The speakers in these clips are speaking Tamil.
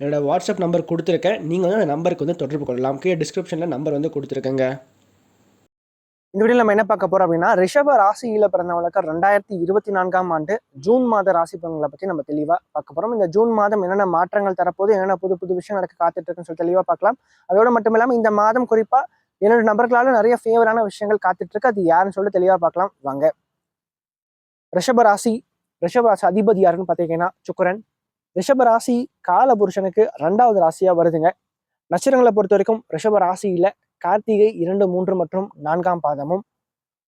என்னோடய வாட்ஸ்அப் நம்பர் கொடுத்துருக்கேன். நீங்கள் வந்து அந்த நம்பருக்கு வந்து தொடர்பு கொள்ளலாம். கீழே டிஸ்கிரிப்ஷனில் நம்பர் வந்து கொடுத்துருக்கேங்க. இந்த வீடியோ நம்ம என்ன பார்க்க போகிறோம் அப்படின்னா ரிஷப ராசியில் பிறந்தவங்களுக்கு ரெண்டாயிரத்தி இருபத்தி நான்காம் ஆண்டு ஜூன் மாத ராசி பலன்களை பற்றி நம்ம தெளிவாக பார்க்க போகிறோம் இந்த ஜூன் மாதம் என்னென்ன மாற்றங்கள் தரப்போது என்னென்ன புது புது விஷயம் நடக்க காத்துட்டு இருக்குன்னு சொல்லி தெளிவாக பார்க்கலாம். அதோட மட்டும் இல்லாமல் இந்த மாதம் குறிப்பாக என்னோட நபர்களால நிறைய ஃபேவரான விஷயங்கள் காத்துட்டு இருக்கு. அது யாருன்னு சொல்லி தெளிவாக பார்க்கலாம். வாங்க. ரிஷப ராசி ரிஷப ராசி அதிபதி யாருன்னு பார்த்தீங்கன்னா சுக்கரன். ரிஷப ராசி கால புருஷனுக்கு ரெண்டாவது ராசியா வருதுங்க. நட்சத்திரங்களை பொறுத்த வரைக்கும் ரிஷப ராசியில் கார்த்திகை இரண்டு மூன்று மற்றும் நான்காம் பாதமும்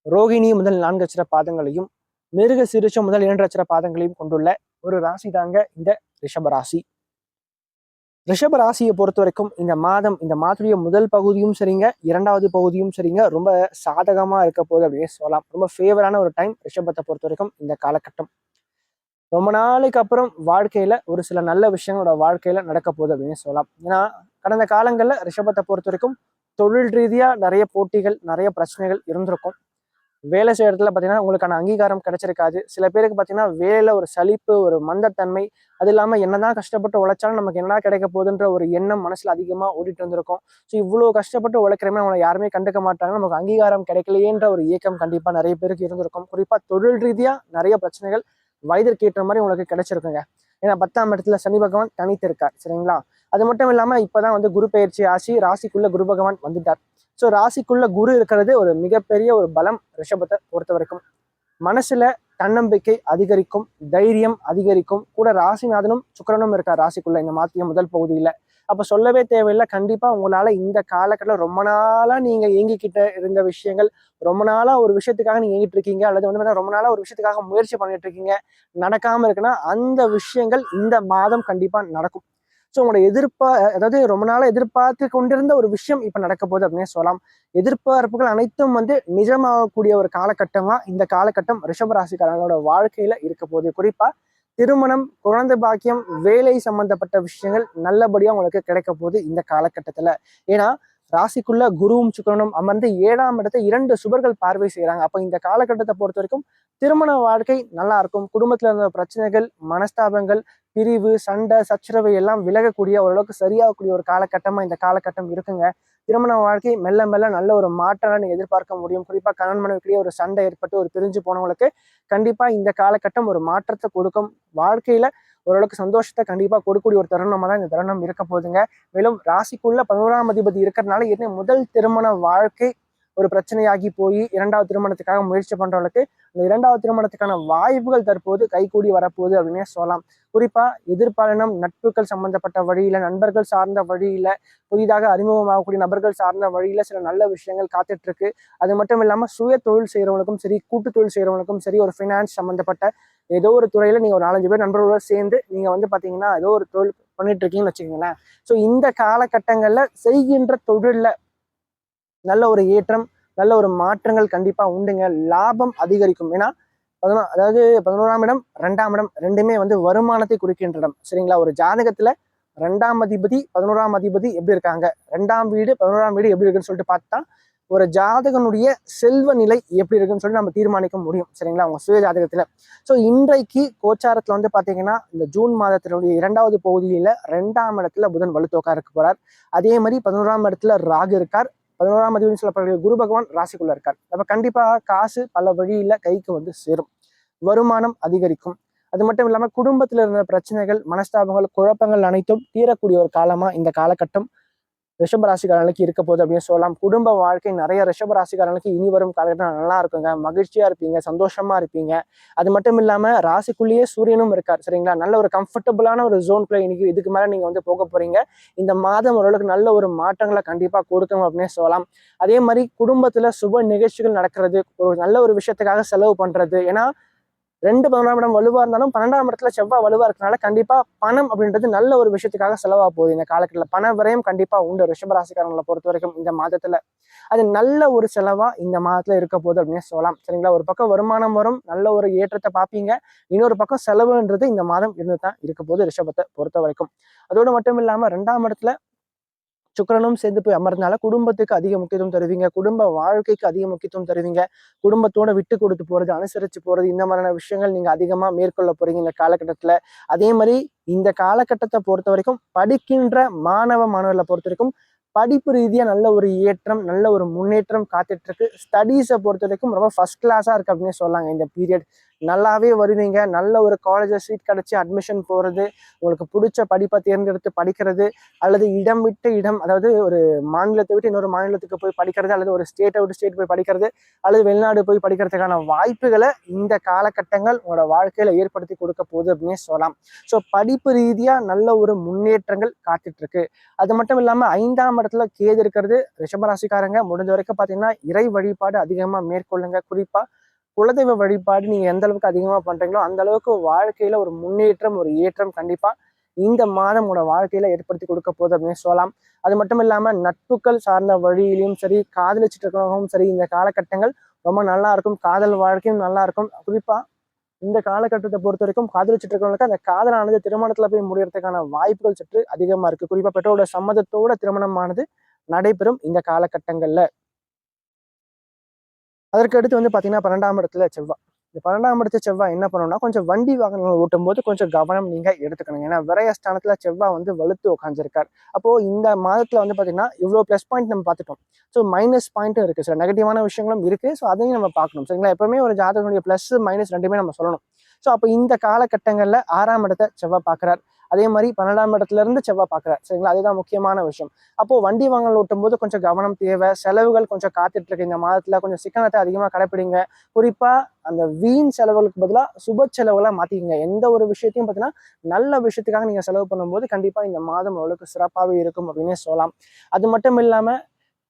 ரோகிணி முதல் நான்கு அச்சர பாதங்களையும் மிருக சிறுச்சம் முதல் இரண்டு அச்சர பாதங்களையும் கொண்டுள்ள ஒரு ராசி தாங்க இந்த ரிஷப ராசி. ரிஷப ராசியை பொறுத்த வரைக்கும் இந்த மாதம் இந்த மாதத்துடைய முதல் பகுதியும் சரிங்க இரண்டாவது பகுதியும் சரிங்க. ரொம்ப சாதகமாக இருக்க போகுது அப்படின்னு சொல்லலாம். ரொம்ப ஃபேவரான ஒரு டைம் ரிஷபத்தை பொறுத்த வரைக்கும் இந்த காலகட்டம். ரொம்ப நாளைக்கு அப்புறம் வாழ்க்கையில ஒரு சில நல்ல விஷயங்களோட வாழ்க்கையில நடக்க போகுது அப்படின்னு சொல்லலாம். ஏன்னா கடந்த காலங்களில் ரிஷபத்தை பொறுத்த வரைக்கும் தொழில் ரீதியா நிறைய போட்டிகள் நிறைய பிரச்சனைகள் இருந்திருக்கும். வேலை செய்யறதுல இடத்துல பார்த்தீங்கன்னா உங்களுக்கான அங்கீகாரம் கிடைச்சிருக்காது. சில பேருக்கு பார்த்தீங்கன்னா வேலையில ஒரு சலிப்பு ஒரு மந்தத்தன்மை அது இல்லாமல் என்னதான் கஷ்டப்பட்டு உழைச்சாலும் நமக்கு என்ன கிடைக்க போகுதுன்ற ஒரு எண்ணம் மனசுல அதிகமா ஓடிட்டு இருந்திருக்கும். ஸோ இவ்வளோ கஷ்டப்பட்டு உழைக்கிறமே நம்மளை யாருமே கண்டுக்க மாட்டாங்க. நமக்கு அங்கீகாரம் கிடைக்கலையேன்ற ஒரு இயக்கம் கண்டிப்பா நிறைய பேருக்கு இருந்திருக்கும். குறிப்பா தொழில் ரீதியா நிறைய பிரச்சனைகள் வயதிற்கு ஏற்ற மாதிரி உங்களுக்கு கிடைச்சிருக்குங்க. ஏன்னா பத்தாம் இடத்துல சனி பகவான் தனித்து இருக்கார் சரிங்களா? அது மட்டும் இல்லாமல் இப்போதான் வந்து குரு பயிற்சி ஆசி ராசிக்குள்ள குரு பகவான் வந்துட்டார். ஸோ ராசிக்குள்ள குரு இருக்கிறது ஒரு மிகப்பெரிய ஒரு பலம் ரிஷபத்தை பொறுத்த வரைக்கும். மனசுல தன்னம்பிக்கை அதிகரிக்கும் தைரியம் அதிகரிக்கும். கூட ராசிநாதனும் சுக்கரனும் இருக்கார் ராசிக்குள்ள. இந்த மாத்திய முதல் பகுதியில். அப்போ சொல்லவே தேவையில்லை. கண்டிப்பாக உங்களால் இந்த காலகட்டத்தில் ரொம்ப நாளாக நீங்கள் இயங்கிக்கிட்ட இருந்த விஷயங்கள் ரொம்ப நாளாக ஒரு விஷயத்துக்காக நீங்கள் இயங்கிட்டு இருக்கீங்க அல்லது வந்து பார்த்தீங்கன்னா ரொம்ப நாளாக ஒரு விஷயத்துக்காக முயற்சி பண்ணிட்டு இருக்கீங்க நடக்காமல் இருக்குன்னா அந்த விஷயங்கள் இந்த மாதம் கண்டிப்பாக நடக்கும். ஸோ உங்களோட எதிர்ப்பா அதாவது ரொம்ப நாளாக எதிர்பார்த்து கொண்டிருந்த ஒரு விஷயம் இப்போ நடக்க போகுது அப்படின்னு சொல்லலாம். எதிர்பார்ப்புகள் அனைத்தும் வந்து நிஜமாகக்கூடிய ஒரு காலகட்டமாக இந்த காலகட்டம் ரிஷபராசிக்காரங்களோட வாழ்க்கையில் இருக்க போகுது. குறிப்பாக திருமணம் குழந்தை பாக்கியம் வேலை சம்பந்தப்பட்ட விஷயங்கள் நல்லபடியா உங்களுக்கு கிடைக்க போகுது இந்த காலகட்டத்துல. ஏன்னா ராசிக்குள்ள குருவும் சுக்கரனும் அமர்ந்து ஏழாம் இடத்தை இரண்டு சுபர்கள் பார்வை செய்கிறாங்க அப்ப இந்த காலகட்டத்தை பொறுத்த வரைக்கும் திருமண வாழ்க்கை நல்லா இருக்கும். குடும்பத்துல இருந்த பிரச்சனைகள் மனஸ்தாபங்கள் பிரிவு சண்டை சச்சரவு எல்லாம் விலகக்கூடிய ஓரளவுக்கு சரியாகக்கூடிய ஒரு காலகட்டமாக இந்த காலகட்டம் இருக்குங்க. திருமண வாழ்க்கை மெல்ல மெல்ல நல்ல ஒரு மாற்றம் நீங்கள் எதிர்பார்க்க முடியும். குறிப்பாக கணவன் மனைவிக்கிடையே ஒரு சண்டை ஏற்பட்டு ஒரு பிரிஞ்சு போனவங்களுக்கு கண்டிப்பாக இந்த காலகட்டம் ஒரு மாற்றத்தை கொடுக்கும். வாழ்க்கையில் ஓரளவுக்கு சந்தோஷத்தை கண்டிப்பாக கொடுக்கக்கூடிய ஒரு தருணமாக தான் இந்த தருணம் இருக்க போகுதுங்க. மேலும் ராசிக்குள்ள பதினோராம் அதிபதி இருக்கிறதுனால என்ன முதல் திருமண வாழ்க்கை ஒரு பிரச்சனையாகி போய் இரண்டாவது திருமணத்துக்காக முயற்சி பண்றவங்களுக்கு அந்த இரண்டாவது திருமணத்துக்கான வாய்ப்புகள் தற்போது கைகூடி வரப்போகுது அப்படின்னே சொல்லலாம். குறிப்பா எதிர்பாலினம் நட்புகள் சம்பந்தப்பட்ட வழியில நண்பர்கள் சார்ந்த வழியில புதிதாக அறிமுகமாகக்கூடிய நபர்கள் சார்ந்த வழியில சில நல்ல விஷயங்கள் காத்துட்டு இருக்கு அது மட்டும் இல்லாம சுய தொழில் செய்யறவங்களுக்கும் சரி கூட்டு தொழில் செய்யறவங்களுக்கும் சரி ஒரு ஃபினான்ஸ் சம்பந்தப்பட்ட ஏதோ ஒரு துறையில நீங்க ஒரு நாலஞ்சு பேர் நண்பர்களோட சேர்ந்து நீங்க வந்து பாத்தீங்கன்னா ஏதோ ஒரு தொழில் பண்ணிட்டு இருக்கீங்கன்னு வச்சுக்கோங்களேன். ஸோ இந்த காலகட்டங்கள்ல செய்கின்ற தொழில்ல நல்ல ஒரு ஏற்றம் நல்ல ஒரு மாற்றங்கள் கண்டிப்பாக உண்டுங்க. லாபம் அதிகரிக்கும். ஏன்னா பதினோ அதாவது பதினோராம் இடம் ரெண்டாம் இடம் ரெண்டுமே வந்து வருமானத்தை குறிக்கின்ற இடம். சரிங்களா? ஒரு ஜாதகத்தில் ரெண்டாம் அதிபதி பதினோராம் அதிபதி எப்படி இருக்காங்க? ரெண்டாம் வீடு பதினோராம் வீடு எப்படி இருக்குன்னு சொல்லிட்டு பார்த்தா ஒரு ஜாதகனுடைய செல்வ நிலை எப்படி இருக்குன்னு சொல்லி நம்ம தீர்மானிக்க முடியும். சரிங்களா? அவங்க சுய ஜாதகத்துல. ஸோ இன்றைக்கு கோச்சாரத்துல வந்து பாத்தீங்கன்னா இந்த ஜூன் மாதத்தினுடைய இரண்டாவது பகுதியில ரெண்டாம் இடத்துல புதன் வலுத்தோக்கா இருக்க போறார். அதே மாதிரி பதினோராம் இடத்துல ராகு இருக்கார். பதினோராம் அதிபதி சொல்லப்படக்கூடிய குரு பகவான் ராசிக்குள்ள இருக்கார். அப்ப கண்டிப்பாக காசு பல வழியில கைக்கு வந்து சேரும். வருமானம் அதிகரிக்கும். அது மட்டும் இல்லாம குடும்பத்துல இருந்த பிரச்சனைகள் மனஸ்தாபங்கள் குழப்பங்கள் அனைத்தும் தீரக்கூடிய ஒரு காலமா இந்த காலகட்டம் ரிஷபராசிக்காரர்களுக்கு இருக்க போகுது அப்படின்னு சொல்லலாம். குடும்ப வாழ்க்கை நிறைய ரிஷபராசிக்காரர்களுக்கு இனி வரும் காலகட்டம் நல்லா இருக்குங்க. மகிழ்ச்சியா இருப்பீங்க சந்தோஷமா இருப்பீங்க. அது மட்டும் இல்லாம ராசிக்குள்ளேயே சூரியனும் இருக்கார் சரிங்களா? நல்ல ஒரு கம்ஃபர்டபுளான ஒரு ஜோன்குள்ள இன்னைக்கு இதுக்கு மேல நீங்க வந்து போக போறீங்க. இந்த மாதம் ஓரளவுக்கு நல்ல ஒரு மாற்றங்களை கண்டிப்பா கொடுக்கும் அப்படின்னு சொல்லலாம். அதே மாதிரி குடும்பத்துல சுப நிகழ்ச்சிகள் நடக்கிறது ஒரு நல்ல ஒரு விஷயத்துக்காக செலவு பண்றது. ஏன்னா ரெண்டு பதினொன்றாம் இடம் வலுவாக இருந்தாலும் பன்னெண்டாம் இடத்துல செவ்வாய் வலுவாக இருக்கனால கண்டிப்பாக பணம் அப்படின்றது நல்ல ஒரு விஷயத்துக்காக செலவாக போகுது இந்த காலக்கட்டத்தில் பண விரயம் கண்டிப்பாக உண்டு. ரிஷபராசிக்காரங்களை பொறுத்த வரைக்கும் இந்த மாதத்தில். அது நல்ல ஒரு செலவாக இந்த மாதத்தில் இருக்க போகுது அப்படின்னு சொல்லலாம். சரிங்களா? ஒரு பக்கம் வருமானம் வரும். நல்ல ஒரு ஏற்றத்தை பார்ப்பீங்க. இன்னொரு பக்கம் செலவுன்றது இந்த மாதம் இருந்து தான் இருக்க போகுது ரிஷபத்தை பொறுத்த வரைக்கும். அதோடு மட்டும் இல்லாமல் ரெண்டாம் இடத்துல சுக்கிரனும் சேர்ந்து போய் அமர்ந்தனால குடும்பத்துக்கு அதிக முக்கியத்துவம் தருவீங்க. குடும்ப வாழ்க்கைக்கு அதிக முக்கியத்துவம் தருவீங்க. குடும்பத்தோட விட்டு கொடுத்து போறது அனுசரிச்சு போறது இந்த மாதிரியான விஷயங்கள் நீங்க அதிகமா மேற்கொள்ள போறீங்க இந்த காலகட்டத்துல. அதே மாதிரி இந்த காலகட்டத்தை பொறுத்த வரைக்கும் படிக்கின்ற மாணவ மாணவர்களை பொறுத்த வரைக்கும் படிப்பு ரீதியாக நல்ல ஒரு ஏற்றம் நல்ல ஒரு முன்னேற்றம் காத்துட்ருக்கு. ஸ்டடீஸை பொறுத்த வரைக்கும் ரொம்ப ஃபஸ்ட் கிளாஸாக இருக்குது அப்படின்னு சொல்லாங்க. இந்த பீரியட் நல்லாவே வருவீங்க நல்ல ஒரு காலேஜ் சீட் கிடச்சி அட்மிஷன் போகிறது உங்களுக்கு பிடிச்ச படிப்பை தேர்ந்தெடுத்து படிக்கிறது அல்லது இடம் விட்டு இடம் அதாவது ஒரு மாநிலத்தை விட்டு இன்னொரு மாநிலத்துக்கு போய் படிக்கிறது அல்லது ஒரு ஸ்டேட்டை விட்டு ஸ்டேட் போய் படிக்கிறது அல்லது வெளிநாடு போய் படிக்கிறதுக்கான வாய்ப்புகளை இந்த காலகட்டங்கள் உங்களோட வாழ்க்கையில் ஏற்படுத்தி கொடுக்க போகுது அப்படின்னே சொல்லலாம். ஸோ படிப்பு ரீதியாக நல்ல ஒரு முன்னேற்றங்கள் காத்துட்ருக்கு. அது மட்டும் இல்லாமல் ஐந்தாம் இடத்துல கேது இருக்கிறது. ரிஷபராசிக்காரங்க முடிஞ்ச வரைக்கும் பார்த்தீங்கன்னா இறை வழிபாடு அதிகமாக மேற்கொள்ளுங்க. குறிப்பா குலதெய்வ வழிபாடு நீங்க எந்த அளவுக்கு அதிகமா பண்றீங்களோ அந்த அளவுக்கு வாழ்க்கையில ஒரு முன்னேற்றம் ஒரு ஏற்றம் கண்டிப்பாக இந்த மாதம் உங்களோட வாழ்க்கையில ஏற்படுத்தி கொடுக்க போகுது அப்படின்னு சொல்லலாம். அது மட்டும் இல்லாம நட்புகள் சார்ந்த வழியிலையும் சரி காதலிச்சுட்டு இருக்கிறவங்களும் சரி இந்த காலகட்டங்கள் ரொம்ப நல்லா இருக்கும். காதல் வாழ்க்கையும் நல்லா இருக்கும். குறிப்பா இந்த காலகட்டத்தை பொறுத்த வரைக்கும் காதலிச்சுட்டு இருக்கிறவங்களுக்கு அந்த காதலானது திருமணத்துல போய் முடியறதுக்கான வாய்ப்புகள் சற்று அதிகமா இருக்கு. குறிப்பா பெற்றோரோட சம்மதத்தோட திருமணமானது நடைபெறும் இந்த காலகட்டங்கள்ல. அதற்கு அடுத்து வந்து பாத்தீங்கன்னா பன்னெண்டாம் இடத்துல செவ்வாய். இந்த பன்னெண்டாம் இடத்து செவ்வாய் என்ன பண்ணணும்னா கொஞ்சம் வண்டி வாகனங்கள் ஓட்டும் போது கொஞ்சம் கவனம் நீங்க எடுத்துக்கணும். ஏன்னா விரயஸ்தானத்துல செவ்வாய் வந்து வலுத்து உட்காந்துருக்கார் அப்போ இந்த மாதத்துல வந்து பாத்தீங்கன்னா இவ்வளோ ப்ளஸ் பாயிண்ட் நம்ம பார்த்துட்டோம் ஸோ மைனஸ் பாயிண்ட்டும் இருக்கு. சில நெகட்டிவான விஷயங்களும் இருக்கு. ஸோ அதையும் நம்ம பார்க்கணும் சரிங்களா? எப்பவுமே ஒரு ஜாதகனுடைய ப்ளஸ் மைனஸ் ரெண்டுமே நம்ம சொல்லணும். ஸோ அப்போ இந்த காலகட்டங்களில் ஆறாம் இடத்தை செவ்வாய் பார்க்குறார். அதே மாதிரி பன்னெண்டாம் இடத்துல இருந்து செவ்வாய் பார்க்குறார். சரிங்களா? அதுதான் முக்கியமான விஷயம். அப்போ வண்டி வாங்கல் ஓட்டும் போது கொஞ்சம் கவனம் தேவை. செலவுகள் கொஞ்சம் காத்துட்டு இருக்கு இந்த மாதத்துல கொஞ்சம் சிக்கனத்தை அதிகமாக கடைப்பிடிங்க. குறிப்பா அந்த வீண் செலவுகளுக்கு பதிலாக சுப செலவுகளாக மாத்திக்கங்க. எந்த ஒரு விஷயத்தையும் பார்த்தீங்கன்னா நல்ல விஷயத்துக்காக நீங்கள் செலவு பண்ணும்போது கண்டிப்பாக இந்த மாதம் அவ்வளோக்கு சிறப்பாகவே இருக்கும் அப்படின்னே சொல்லலாம். அது மட்டும் இல்லாமல்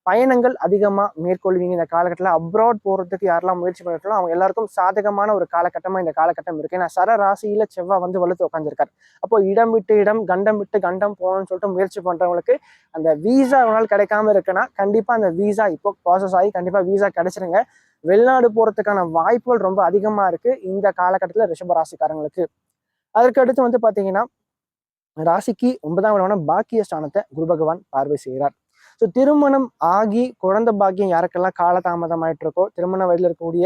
பயணங்கள் அதிகமாக மேற்கொள்வீங்க. இந்த காலகட்டத்தில் அப்ராட் போகிறதுக்கு யாரெல்லாம் முயற்சி பண்ணிட்டாலும் அவங்க எல்லாருக்கும் சாதகமான ஒரு காலகட்டமாக இந்த காலகட்டம் இருக்கு. ஏன்னா சர ராசியில் செவ்வாய் வந்து வலுத்து உட்காந்துருக்காரு அப்போ இடம் விட்டு இடம் கண்டம் விட்டு கண்டம் போகணும்னு சொல்லிட்டு முயற்சி பண்ணுறவங்களுக்கு அந்த வீசா ஒரு நாள் கிடைக்காம இருக்குன்னா கண்டிப்பாக அந்த வீசா இப்போ ப்ராசஸ் ஆகி கண்டிப்பாக வீசா கிடைச்சிருங்க. வெளிநாடு போகிறதுக்கான வாய்ப்புகள் ரொம்ப அதிகமாக இருக்குது இந்த காலகட்டத்தில் ரிஷபராசிக்காரங்களுக்கு ராசிக்காரங்களுக்கு. அதற்கு அடுத்து வந்து பார்த்தீங்கன்னா ராசிக்கு ஒன்பதாம் இடமான பாக்கிய ஸ்தானத்தை குரு பகவான் பார்வை செய்கிறார் ஸோ திருமணம் ஆகி குழந்தை பாக்கியம் யாருக்கெல்லாம் காலதாமதம் ஆயிட்டு இருக்கோ திருமண வயதில் இருக்கக்கூடிய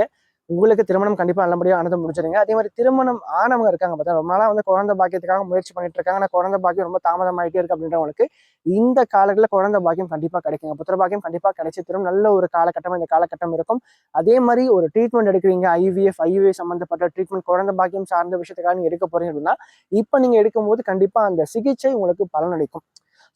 உங்களுக்கு திருமணம் கண்டிப்பாக நல்லபடியாக அனுத முடிச்சிருங்க. அதே மாதிரி திருமணம் ஆனவங்க இருக்காங்க பார்த்தா ரொம்ப நாளாக வந்து குழந்தை பாக்கியத்துக்காக முயற்சி பண்ணிட்டு இருக்காங்க. ஆனால் குழந்தை பாக்கியம் ரொம்ப தாமதமாயிட்டே இருக்கு அப்படின்றவங்களுக்கு இந்த காலத்தில் குழந்தை பாக்கியம் கண்டிப்பாக கிடைக்குங்க. புத்திர பாக்கியம் கண்டிப்பாக கிடைச்சி தரும். நல்ல ஒரு காலகட்டம் இந்த காலகட்டம் இருக்கும். அதே மாதிரி ஒரு ட்ரீட்மெண்ட் எடுக்கிறீங்க. ஐவிஎஃப் ஐவிஏ சம்பந்தப்பட்ட ட்ரீட்மெண்ட் குழந்தை பாக்கியம் சார்ந்த விஷயத்துக்காக நீங்கள் எடுக்க போறீங்க அப்படின்னா இப்போ நீங்கள் எடுக்கும்போது கண்டிப்பாக அந்த சிகிச்சை உங்களுக்கு பலனளிக்கும்.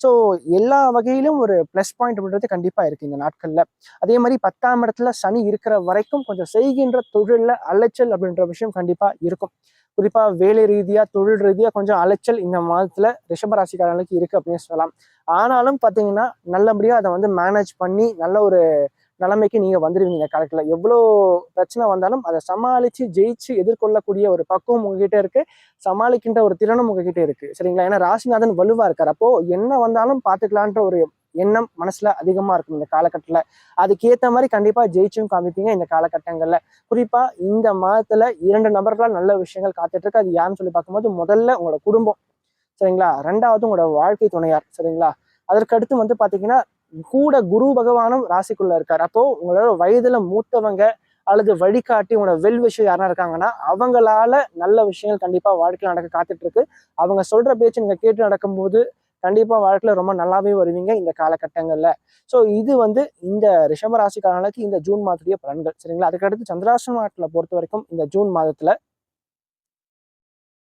ஸோ எல்லா வகையிலும் ஒரு ப்ளஸ் பாயிண்ட் அப்படின்றது கண்டிப்பாக இருக்குது இந்த நாட்களில். அதே மாதிரி பத்தாம் இடத்துல சனி இருக்கிற வரைக்கும் கொஞ்சம் செய்கின்ற தொழிலில் அலைச்சல் அப்படின்ற விஷயம் கண்டிப்பாக இருக்கும். குறிப்பாக வேலை ரீதியாக தொழில் ரீதியாக கொஞ்சம் அலைச்சல் இந்த மாதத்தில் ரிஷபராசிக்காரர்களுக்கு இருக்குது அப்படின்னு சொல்லலாம். ஆனாலும் பார்த்தீங்கன்னா நல்லபடியாக அதை வந்து மேனேஜ் பண்ணி நல்ல ஒரு நிலைமைக்கு நீங்கள் வந்துடுவீங்க இந்த எவ்வளோ பிரச்சனை வந்தாலும் அதை சமாளித்து ஜெயிச்சு எதிர்கொள்ளக்கூடிய ஒரு பக்குவம் உங்ககிட்ட இருக்குது சமாளிக்கின்ற ஒரு திறனும் உங்ககிட்ட இருக்குது சரிங்களா? ஏன்னா ராசிநாதன் வலுவாக இருக்கார். அப்போ என்ன வந்தாலும் பார்த்துக்கலான்ற ஒரு எண்ணம் மனசில் அதிகமாக இருக்கும் இந்த காலகட்டத்தில். அதுக்கேற்ற மாதிரி கண்டிப்பாக ஜெயிச்சும் காமிப்பீங்க இந்த காலகட்டங்களில். குறிப்பாக இந்த மாதத்தில் இரண்டு நபர்களால் நல்ல விஷயங்கள் காத்துட்ருக்கு அது யாருன்னு சொல்லி பார்க்கும்போது முதல்ல உங்களோட குடும்பம். சரிங்களா? ரெண்டாவது உங்களோட வாழ்க்கை துணையார். சரிங்களா? அதற்கு அடுத்து வந்து பார்த்தீங்கன்னா கூட குரு பகவானும் ராசிக்குள்ள இருக்கார். அப்போ உங்களோட வயதுல மூத்தவங்க அல்லது வழிகாட்டி உங்களோட வெல் விஷயம் யாரா இருக்காங்கன்னா அவங்களால நல்ல விஷயங்கள் கண்டிப்பா வாழ்க்கையில் நடக்க காத்துட்டு இருக்கு அவங்க சொல்ற பேச்சு நீங்க கேட்டு நடக்கும்போது கண்டிப்பா வாழ்க்கையில ரொம்ப நல்லாவே வருவீங்க இந்த காலகட்டங்கள்ல. ஸோ இது வந்து இந்த ரிஷப ராசிக்காரர்களுக்கு இந்த ஜூன் மாதத்துடைய பலன்கள். சரிங்களா? அதுக்கடுத்து சந்திராசிரமத்துல பொறுத்த வரைக்கும் இந்த ஜூன் மாதத்துல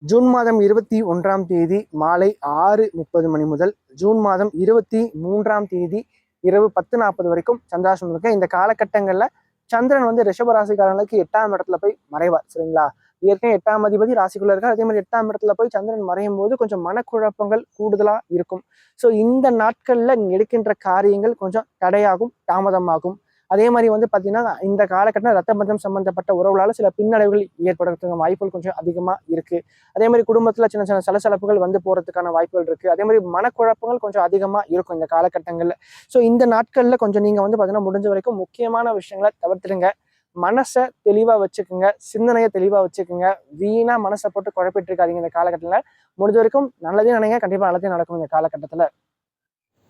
ஜூன் மாதம் இருபத்தி ஒன்றாம் தேதி மாலை ஆறு முப்பது மணி முதல் ஜூன் மாதம் இருபத்தி மூன்றாம் தேதி இரவு பத்து நாற்பது வரைக்கும் சந்திராசிரமம் இருக்கு இந்த காலகட்டங்களில் சந்திரன் வந்து ரிஷபராசிக்காரங்களுக்கு எட்டாம் இடத்துல போய் மறைவார் சரிங்களா? ஏற்கனவே எட்டாம் அதிபதி ராசிக்குள்ள இருக்கார். அதே மாதிரி எட்டாம் இடத்துல போய் சந்திரன் மறையும் போது கொஞ்சம் மனக்குழப்பங்கள் கூடுதலாக இருக்கும். ஸோ இந்த நாட்களில் எடுக்கின்ற காரியங்கள் கொஞ்சம் தடையாகும் தாமதமாகும். அதே மாதிரி வந்து பார்த்தீங்கன்னா இந்த காலகட்டம் ரத்த பந்தம் சம்பந்தப்பட்ட உறவுகளால் சில பின்னடைவுகள் ஏற்படுறதுக்கு வாய்ப்புகள் கொஞ்சம் அதிகமாக இருக்குது அதே மாதிரி குடும்பத்தில் சின்ன சின்ன சலசலப்புகள் வந்து போகிறதுக்கான வாய்ப்புகள் இருக்குது அதே மாதிரி மனக்குழப்பங்கள் கொஞ்சம் அதிகமாக இருக்கும் இந்த காலகட்டங்களில். ஸோ இந்த நாட்களில் கொஞ்சம் நீங்கள் வந்து பார்த்தீங்கன்னா முடிஞ்ச வரைக்கும் முக்கியமான விஷயங்களை தவிர்த்துடுங்க மனசை தெளிவாக வச்சுக்கோங்க. சிந்தனையை தெளிவாக வச்சுக்கோங்க. வீணாக மனசை போட்டு குழப்பிட்டு இருக்காதிங்க இந்த காலகட்டத்தில். முடிஞ்ச வரைக்கும் நல்லதே நினைங்க. கண்டிப்பாக நல்லதே நடக்கும் இந்த காலகட்டத்தில்.